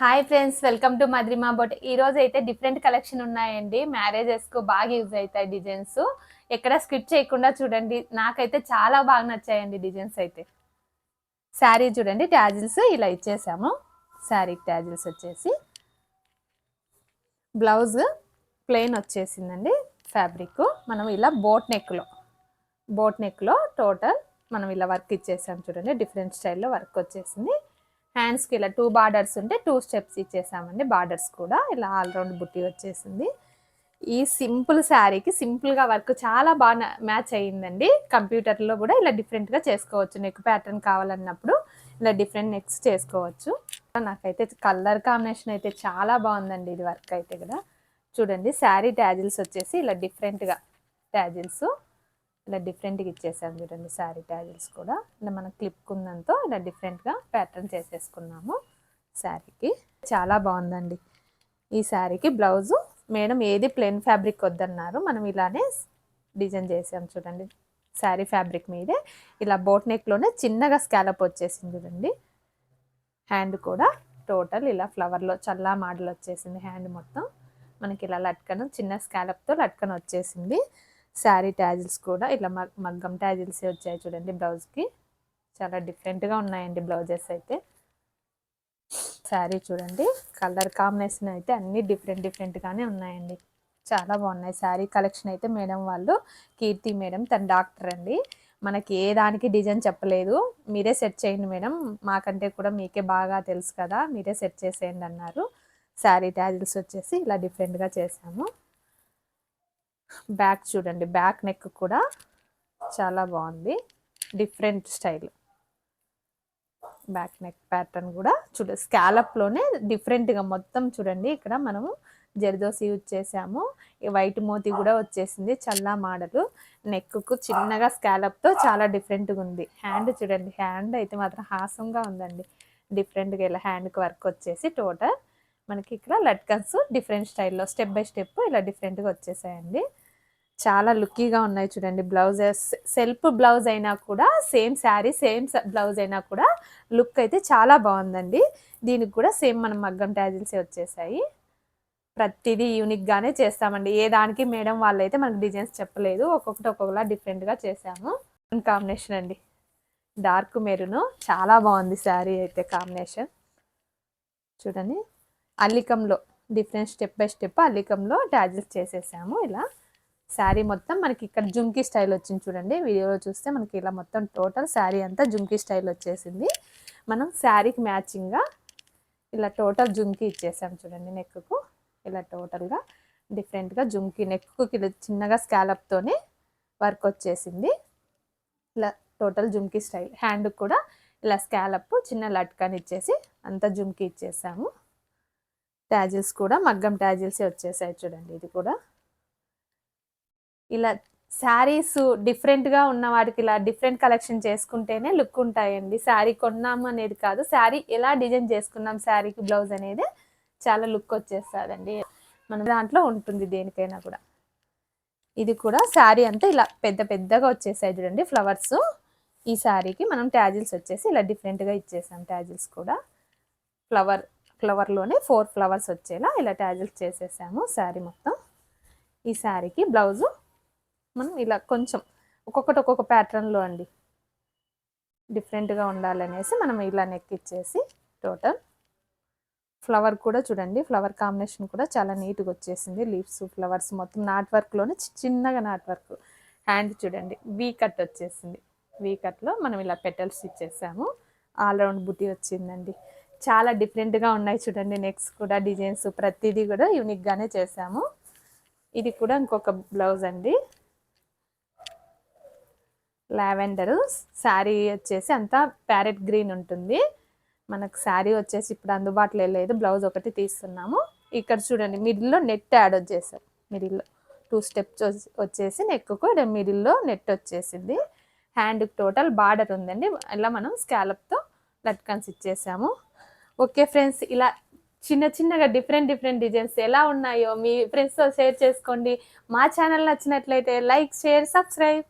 Hi friends welcome to మద్రిమా బొట్ ఈ రోజు అయితే డిఫరెంట్ కలెక్షన్ ఉన్నాయండి. మ్యారేజెస్కు బాగా యూజ్ అవుతాయి డిజైన్స్ ఎక్కడ స్కిప్ చేయకుండా చూడండి. నాకైతే చాలా బాగా నచ్చాయండి డిజైన్స్ అయితే. శారీ చూడండి ట్యాజిల్స్ ఇలా ఇచ్చేసాము. శారీ ట్యాజిల్స్ వచ్చేసి. బ్లౌజ్ ప్లెయిన్ వచ్చేసిందండి ఫ్యాబ్రిక్ మనం ఇలా బోట్ నెక్లో బోట్ నెక్లో టోటల్ మనం ఇలా వర్క్ ఇచ్చేసాం చూడండి. డిఫరెంట్ స్టైల్లో వర్క్ వచ్చేసింది. హ్యాండ్స్కి ఇలా టూ బార్డర్స్ ఉంటే టూ స్టెప్స్ ఇచ్చేసామండి. బార్డర్స్ కూడా ఇలా ఆల్రౌండ్ బుట్టి వచ్చేసింది. ఈ సింపుల్ శారీకి సింపుల్గా వర్క్ చాలా బాగా మ్యాచ్ అయ్యిందండి. కంప్యూటర్లో కూడా ఇలా డిఫరెంట్గా చేసుకోవచ్చు. నెక్ ప్యాటర్న్ కావాలన్నప్పుడు ఇలా డిఫరెంట్ నెక్స్ చేసుకోవచ్చు. నాకైతే కలర్ కాంబినేషన్ అయితే చాలా బాగుందండి ఇది వర్క్ అయితే కూడా. చూడండి శారీ ట్యాజిల్స్ వచ్చేసి ఇలా డిఫరెంట్గా ట్యాజిల్స్ ఇలా డిఫరెంట్గా ఇచ్చేసాం చూడండి శారీ ట్యాజిల్స్ కూడా. ఇలా మనం క్లిప్ కుందంతో ఇలా డిఫరెంట్గా ప్యాటర్న్ చేసేసుకున్నాము శారీకి చాలా బాగుందండి. ఈ శారీకి బ్లౌజు మేడం ఏది ప్లెయిన్ ఫ్యాబ్రిక్ వద్దన్నారు మనం ఇలానే డిజైన్ చేసాం చూడండి. శారీ ఫ్యాబ్రిక్ మీదే. ఇలా బోట్ నెక్లోనే చిన్నగా స్కాలప్ వచ్చేసింది చూడండి. హ్యాండ్ కూడా టోటల్ ఇలా ఫ్లవర్లో చల్లా మోడల్ వచ్చేసింది హ్యాండ్ మొత్తం. మనకి ఇలా లట్కను చిన్న స్కాలప్తో లట్కన్ వచ్చేసింది శారీ ట్యాజిల్స్ కూడా ఇట్లా మగ్గం ట్యాజిల్స్ వచ్చాయి చూడండి బ్లౌజ్కి. చాలా డిఫరెంట్గా ఉన్నాయండి బ్లౌజెస్ అయితే. శారీ చూడండి కలర్ కాంబినేషన్ అయితే అన్నీ డిఫరెంట్ డిఫరెంట్గానే ఉన్నాయండి. చాలా బాగున్నాయి. శారీ కలెక్షన్ అయితే మేడం వాళ్ళు కీర్తి మేడం తన డాక్టర్ అండి. మనకి ఏ దానికి డిజైన్ చెప్పలేదు. మీరే సెట్ చేయండి మేడం. మాకంటే కూడా మీకే బాగా తెలుసు కదా మీరే సెట్ చేసేయండి అన్నారు. శారీ ట్యాజిల్స్ వచ్చేసి ఇలా డిఫరెంట్గా చేసాము బ్యాక్ చూడండి బ్యాక్ నెక్ కూడా చాలా బాగుంది. Different style. Back neck pattern కూడా చూడ స్కాలప్లోనే డిఫరెంట్గా మొత్తం చూడండి. ఇక్కడ మనము జర్దోసి యూజ్ చేసాము ఈ వైట్ మోతి కూడా వచ్చేసింది. చల్లా మోడలు. నెక్కు చిన్నగా స్కాలప్తో చాలా డిఫరెంట్గా ఉంది. హ్యాండ్ చూడండి. హ్యాండ్ అయితే మాత్రం హాసంగా ఉందండి. డిఫరెంట్గా ఇలా హ్యాండ్కి వర్క్ వచ్చేసి టోటల్. మనకి ఇక్కడ లట్కన్స్ డిఫరెంట్ స్టైల్లో స్టెప్ బై స్టెప్ ఇలా డిఫరెంట్గా వచ్చేసాయండి. చాలా లుక్కీగా ఉన్నాయి చూడండి బ్లౌజెస్. సెల్ఫ్ బ్లౌజ్ అయినా కూడా సేమ్ శారీ సేమ్ బ్లౌజ్ అయినా కూడా లుక్ అయితే చాలా బాగుందండి. దీనికి కూడా సేమ్ మనం మగ్గం ట్యాజిల్సే వచ్చేసాయి. ప్రతిదీ యూనిక్గానే చేస్తామండి. ఏ దానికి మేడం వాళ్ళైతే మనకు డిజైన్స్ చెప్పలేదు. ఒక్కొక్కటి ఒక్కొక్కలా డిఫరెంట్గా చేసాము. కాంబినేషన్ అండి. డార్క్ మెరును చాలా బాగుంది శారీ అయితే కాంబినేషన్. చూడండి. అల్లికంలో డిఫరెంట్ స్టెప్ బై స్టెప్ అల్లికంలో ట్యాజిల్స్ చేసేసాము ఇలా. శారీ మొత్తం మనకి ఇక్కడ జుంకీ స్టైల్ వచ్చింది చూడండి. వీడియోలో చూస్తే మనకి ఇలా మొత్తం టోటల్ శారీ అంతా జుంకీ స్టైల్ వచ్చేసింది. మనం శారీకి మ్యాచింగ్గా ఇలా టోటల్ జుంకీ ఇచ్చేసాం చూడండి నెక్కు ఇలా టోటల్గా డిఫరెంట్గా జుంకీ నెక్కు ఇలా చిన్నగా స్కాలప్తోనే వర్క్ వచ్చేసింది. ఇలా టోటల్ జుంకీ స్టైల్. హ్యాండ్ కూడా ఇలా స్కాలప్ చిన్న లట్కాని ఇచ్చేసి అంతా జుంకీ ఇచ్చేసాము. ట్యాజిల్స్ కూడా మగ్గం ట్యాజిల్సే వచ్చేసాయి చూడండి. ఇది కూడా ఇలా శారీస్ డిఫరెంట్గా ఉన్న వాటికి ఇలా డిఫరెంట్ కలెక్షన్ చేసుకుంటేనే లుక్ ఉంటాయండి. శారీ కొన్నాము అనేది కాదు శారీ ఎలా డిజైన్ చేసుకున్నాం శారీకి బ్లౌజ్ అనేది చాలా లుక్ వచ్చేస్తుందండి. మన దాంట్లో ఉంటుంది దేనికైనా కూడా. ఇది కూడా శారీ అంతా ఇలా పెద్ద పెద్దగా వచ్చేసాయి చూడండి ఫ్లవర్స్ ఈ శారీకి మనం ట్యాజిల్స్ వచ్చేసి ఇలా డిఫరెంట్గా ఇచ్చేసాం ట్యాజిల్స్ కూడా. ఫ్లవర్ ఫ్లవర్లోనే ఫోర్ ఫ్లవర్స్ వచ్చేలా ఇలా ట్యాజిల్స్ చేసేసాము శారీ మొత్తం. ఈ శారీకి బ్లౌజు మనం ఇలా కొంచెం ఒక్కొక్కటి ఒక్కొక్క ప్యాటర్న్లో అండి. డిఫరెంట్గా ఉండాలనేసి మనం ఇలా నెక్ ఇచ్చేసి టోటల్ ఫ్లవర్ కూడా చూడండి ఫ్లవర్ కాంబినేషన్ కూడా చాలా నీట్గా వచ్చేసింది. లీవ్స్ ఫ్లవర్స్ మొత్తం నాట్ వర్క్లోనే చిన్నగా నాట్ వర్క్ హ్యాండ్ చూడండి వీ కట్ వచ్చేసింది. వీ కట్లో మనం ఇలా పెటల్స్ ఇచ్చేసాము. ఆల్రౌండ్ బుట్టి వచ్చిందండి. చాలా డిఫరెంట్గా ఉన్నాయి చూడండి నెక్స్ట్ కూడా డిజైన్స్ ప్రతిదీ కూడా యూనిక్గానే చేసాము. ఇది కూడా ఇంకొక బ్లౌజ్ అండి. లావెండరు శారీ వచ్చేసి అంతా ప్యారెట్ గ్రీన్ ఉంటుంది. మనకు శారీ వచ్చేసి ఇప్పుడు అందుబాటులో లేదు. బ్లౌజ్ ఒకటి తీస్తున్నాము. ఇక్కడ చూడండి మిడిల్లో నెట్ యాడ్ వచ్చేసారు. మిడిల్లో టూ స్టెప్స్ వచ్చేసి నెక్కు మిడిల్లో నెట్ వచ్చేసింది. హ్యాండ్ టోటల్ బార్డర్ ఉందండి. ఇలా మనం స్కాలప్తో లట్కన్స్ ఇచ్చేసాము. ఓకే ఫ్రెండ్స్ ఇలా చిన్న చిన్నగా డిఫరెంట్ డిఫరెంట్ డిజైన్స్ ఎలా ఉన్నాయో మీ ఫ్రెండ్స్తో షేర్ చేసుకోండి. మా ఛానల్ నచ్చినట్లయితే లైక్ షేర్ సబ్స్క్రైబ్.